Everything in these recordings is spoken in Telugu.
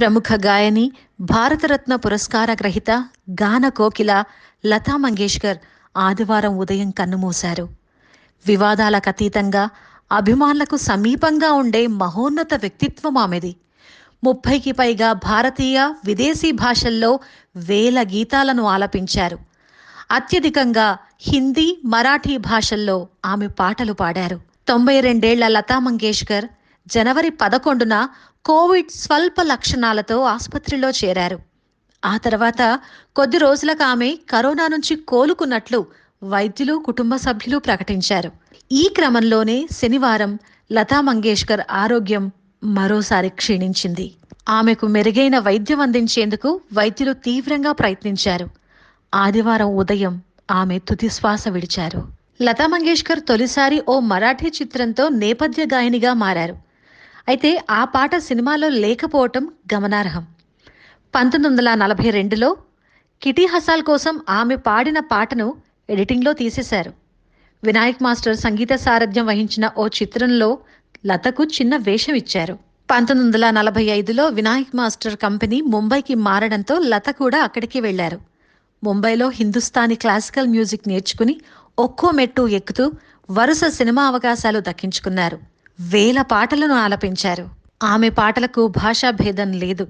ప్రముఖ గాయని భారతరత్న పురస్కార గ్రహీత గాన కోకిల లతా మంగేష్కర్ ఆదివారం ఉదయం కన్నుమూశారు. వివాదాలకు అతీతంగా అభిమానులకు సమీపంగా ఉండే మహోన్నత వ్యక్తిత్వం ఆమెది. ముప్పైకి పైగా భారతీయ విదేశీ భాషల్లో వేల గీతాలను ఆలపించారు. అత్యధికంగా హిందీ మరాఠీ భాషల్లో ఆమె పాటలు పాడారు. తొంభై రెండేళ్ళ లతా మంగేష్కర్ జనవరి పదకొండున కోవిడ్ స్వల్ప లక్షణాలతో ఆసుపత్రిలో చేరారు. ఆ తర్వాత కొద్ది రోజులకు ఆమె కరోనా నుంచి కోలుకున్నట్లు వైద్యులు కుటుంబ సభ్యులు ప్రకటించారు. ఈ క్రమంలోనే శనివారం లతా మంగేష్కర్ ఆరోగ్యం మరోసారి క్షీణించింది. ఆమెకు మెరుగైన వైద్యం అందించేందుకు వైద్యులు తీవ్రంగా ప్రయత్నించారు. ఆదివారం ఉదయం ఆమె తుదిశ్వాస విడిచారు. లతా మంగేష్కర్ తొలిసారి ఓ మరాఠీ చిత్రంతో నేపథ్య గాయనిగా మారారు. అయితే ఆ పాట సినిమాలో లేకపోవటం గమనార్హం. పంతొమ్మిది వందల నలభై రెండులో కిటీ హసాల్ కోసం ఆమె పాడిన పాటను ఎడిటింగ్లో తీసేశారు. వినాయక్ మాస్టర్ సంగీత సారథ్యం వహించిన ఓ చిత్రంలో లతకు చిన్న వేషం ఇచ్చారు. పంతొమ్మిది వందల నలభై ఐదులో వినాయక్ మాస్టర్ కంపెనీ ముంబైకి మారడంతో లత కూడా అక్కడికి వెళ్ళారు ముంబైలో హిందుస్థానీ క్లాసికల్ మ్యూజిక్ నేర్చుకుని ఒక్కో మెట్టు ఎక్కుతూ వరుస సినిమా అవకాశాలు దక్కించుకున్నారు. వేల పాటలను ఆలపించారు. ఆమె పాటలకు భాషా భేదం లేదు.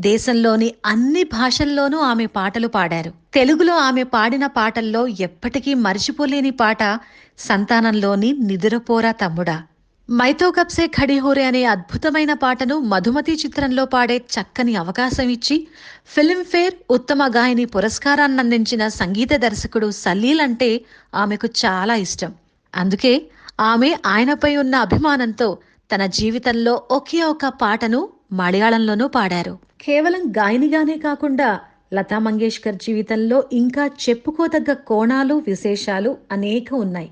దేశంలోని అన్ని భాషల్లోనూ ఆమె పాటలు పాడారు. తెలుగులో ఆమె పాడిన పాటల్లో ఎప్పటికీ మరిచిపోలేని పాట సంతానంలోని నిదురపోరా తమ్ముడా. మైతో కప్సే ఖడిహోరే అనే అద్భుతమైన పాటను మధుమతి చిత్రంలో పాడే చక్కని అవకాశం ఇచ్చి ఫిల్మ్ఫేర్ ఉత్తమ గాయని పురస్కారాన్ని అందించిన సంగీత దర్శకుడు సలీల్ అంటే ఆమెకు చాలా ఇష్టం. అందుకే ఆమె ఆయనపై ఉన్న అభిమానంతో తన జీవితంలో ఒకే ఒక పాటను మలయాళంలోనూ పాడారు. కేవలం గాయనిగానే కాకుండా లతా మంగేష్కర్ జీవితంలో ఇంకా చెప్పుకోదగ్గ కోణాలు విశేషాలు అనేక ఉన్నాయి.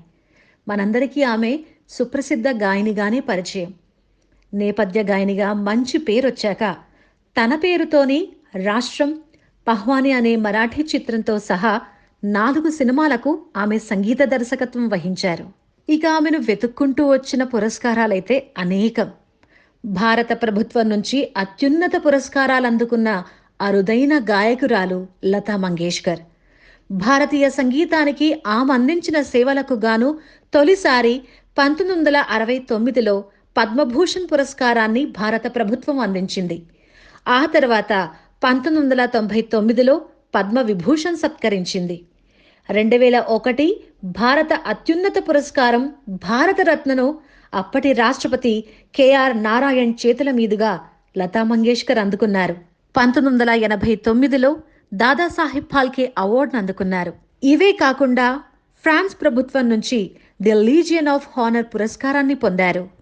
మనందరికీ ఆమె సుప్రసిద్ధ గాయనిగానే పరిచయం. నేపథ్య గాయనిగా మంచి పేరొచ్చాక తన పేరుతోని రాష్ట్రం పహ్వాని అనే మరాఠీ చిత్రంతో సహా నాలుగు సినిమాలకు ఆమె సంగీత దర్శకత్వం వహించారు. ఇక ఆమెను వెతుక్కుంటూ వచ్చిన పురస్కారాలైతే అనేకం. భారత ప్రభుత్వం నుంచి అత్యున్నత పురస్కారాలు అందుకున్న అరుదైన గాయకురాలు లతా మంగేష్కర్. భారతీయ సంగీతానికి ఆమె అందించిన సేవలకు గాను తొలిసారి పంతొమ్మిది వందల అరవై తొమ్మిదిలో పద్మభూషణ్ పురస్కారాన్ని భారత ప్రభుత్వం అందించింది. ఆ తర్వాత పంతొమ్మిది వందల తొంభై తొమ్మిదిలో పద్మ విభూషణ్ సత్కరించింది. రెండు వేల ఒకటి భారత అత్యున్నత పురస్కారం భారతరత్నను అప్పటి రాష్ట్రపతి కెఆర్ నారాయణ్ చేతుల మీదుగా లతా మంగేష్కర్ అందుకున్నారు. పంతొమ్మిది వందల ఎనభై తొమ్మిదిలో దాదాసాహెబ్ ఫాల్కే అవార్డును అందుకున్నారు. ఇవే కాకుండా ఫ్రాన్స్ ప్రభుత్వం నుంచి ది లీజియన్ ఆఫ్ హానర్ పురస్కారాన్ని పొందారు.